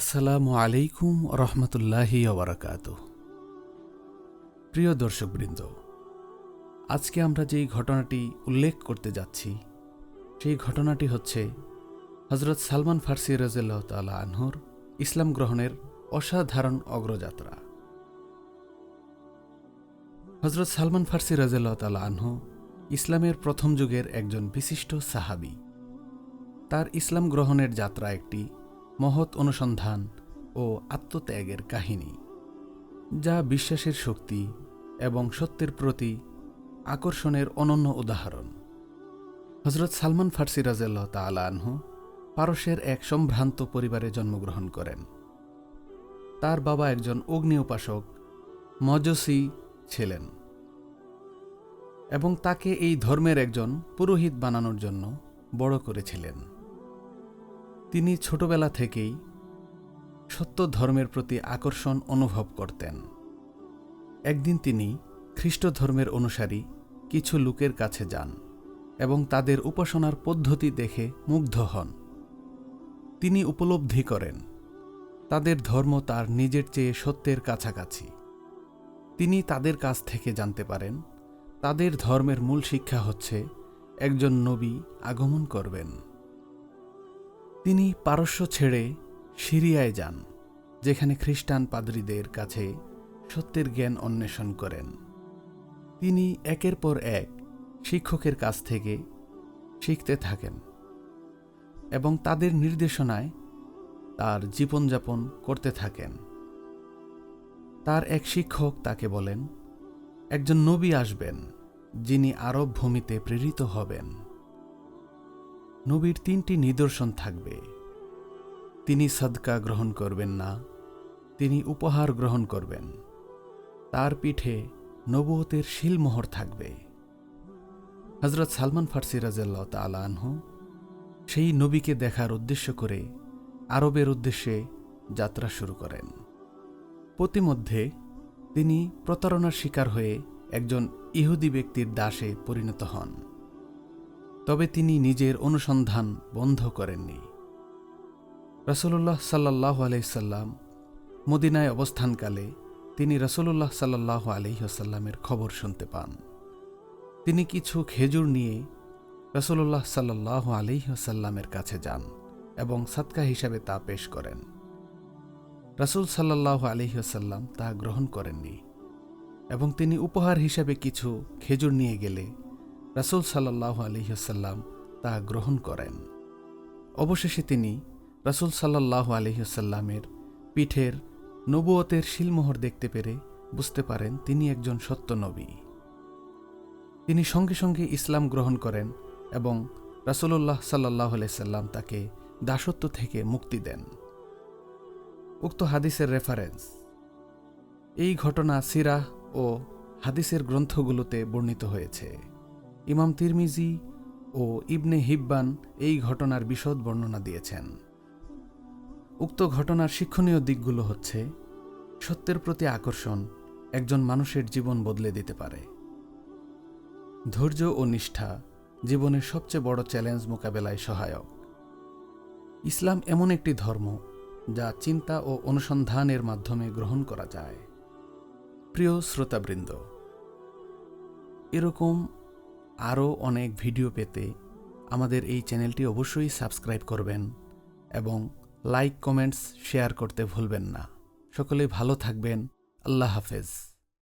আসসালামু আলাইকুম রহমতুল্লাহি ওবরাকাত প্রিয় দর্শকবৃন্দ, আজকে আমরা যেই ঘটনাটি উল্লেখ করতে যাচ্ছি, সেই ঘটনাটি হচ্ছে হজরত সালমান ফার্সি রাজিল্লাহ তালা আনহুর ইসলাম গ্রহণের অসাধারণ অগ্রযাত্রা। হজরত সালমান ফার্সি রাজিল্লাহ তালা আনহু ইসলামের প্রথম যুগের একজন বিশিষ্ট সাহাবি। তার ইসলাম গ্রহণের যাত্রা একটি মহৎ অনুসন্ধান ও আত্মত্যাগের কাহিনী, যা বিশ্বাসের শক্তি এবং সত্যের প্রতি আকর্ষণের অনন্য উদাহরণ। হজরত সালমান ফার্সি রাজাল্লাহ তালা আনহু পারস্যের এক সম্ভ্রান্ত পরিবারে জন্মগ্রহণ করেন। তার বাবা একজন অগ্নি উপাসক মজসি ছিলেন এবং তাকে এই ধর্মের একজন পুরোহিত বানানোর জন্য বড় করেছিলেন। তিনি ছোটবেলা থেকেই সত্য ধর্মের প্রতি আকর্ষণ অনুভব করতেন। একদিন তিনি খ্রিস্ট ধর্মের অনুসারী কিছু লোকের কাছে যান এবং তাদের উপাসনার পদ্ধতি দেখে মুগ্ধ হন। তিনি উপলব্ধি করেন, তাদের ধর্ম তার নিজের চেয়ে সত্যের কাছাকাছি। তিনি তাদের কাছ থেকে জানতে পারেন, তাদের ধর্মের মূল শিক্ষা হচ্ছে একজন নবী আগমন করবেন। তিনি পারস্য ছেড়ে সিরিয়ায় যান, যেখানে খ্রিস্টান পাদ্রীদের কাছে সত্যের জ্ঞান অন্বেষণ করেন। তিনি একের পর এক শিক্ষকের কাছ থেকে শিখতে থাকেন এবং তাদের নির্দেশনায় তার জীবনযাপন করতে থাকেন। তার এক শিক্ষক তাকে বলেন, একজন নবী আসবেন যিনি আরব ভূমিতে প্রেরিত হবেন। নবীর তিনটি নিদর্শন থাকবে। তিনি সদকা গ্রহণ করবেন না, তিনি উপহার গ্রহণ করবেন। তার পিঠে নবতের শিলমোহর থাকবে। হজরত সালমান ফার্সি রাজাল্লাহ তালা আনহু সেই নবীকে দেখার উদ্দেশ্য করে আরবের উদ্দেশ্যে যাত্রা শুরু করেন। প্রতিমধ্যে তিনি প্রতারণার শিকার হয়ে একজন ইহুদি ব্যক্তির দাসে পরিণত হন। তবে তিনি নিজের অনুসন্ধান বন্ধ করেননি। রসুল্লাহ সাল্লাহ আলহিসাল্লাম মদিনায় অবস্থানকালে তিনি রসুল্লাহ সাল্লাহ আলহিহসাল্লামের খবর শুনতে পান। তিনি কিছু খেজুর নিয়ে রসুল্লাহ সাল্লাহ আলহিহসাল্লামের কাছে যান এবং সৎকা হিসাবে তা পেশ করেন। রসুল সাল্লাহ আলহিহসাল্লাম তা গ্রহণ করেননি এবং তিনি উপহার হিসাবে কিছু খেজুর নিয়ে গেলে রাসুল সাল্লাহ আলহিহসাল্লাম তা গ্রহণ করেন। অবশেষে তিনি রাসুল সাল্লাহ আলহিহসাল্লামের পিঠের নবুয়তের শিলমোহর দেখতে পেরে বুঝতে পারেন তিনি একজন সত্য নবী। তিনি সঙ্গে সঙ্গে ইসলাম গ্রহণ করেন এবং রাসুল্লাহ সাল্লাহ সাল্লাম তাকে দাসত্ব থেকে মুক্তি দেন। উক্ত হাদিসের রেফারেন্স এই ঘটনা সিরাহ ও হাদিসের গ্রন্থগুলোতে বর্ণিত হয়েছে। ইমাম তিরমিজি ও ইবনে হিব্বান এই ঘটনার বিশদ বর্ণনা দিয়েছেন। উক্ত ঘটনার শিক্ষণীয় দিকগুলো হচ্ছে, সত্যের প্রতি আকর্ষণ একজন মানুষের জীবন বদলে দিতে পারে। ধৈর্য ও নিষ্ঠা জীবনের সবচেয়ে বড় চ্যালেঞ্জ মোকাবেলায় সহায়ক। ইসলাম এমন একটি ধর্ম যা চিন্তা ও অনুসন্ধানের মাধ্যমে গ্রহণ করা যায়। প্রিয় শ্রোতাবৃন্দ, এরকম আরও অনেক ভিডিও পেতে আমাদের এই চ্যানেলটি অবশ্যই সাবস্ক্রাইব করবেন এবং লাইক, কমেন্টস, শেয়ার করতে ভুলবেন না। সকলে ভালো থাকবেন। আল্লাহ হাফেজ।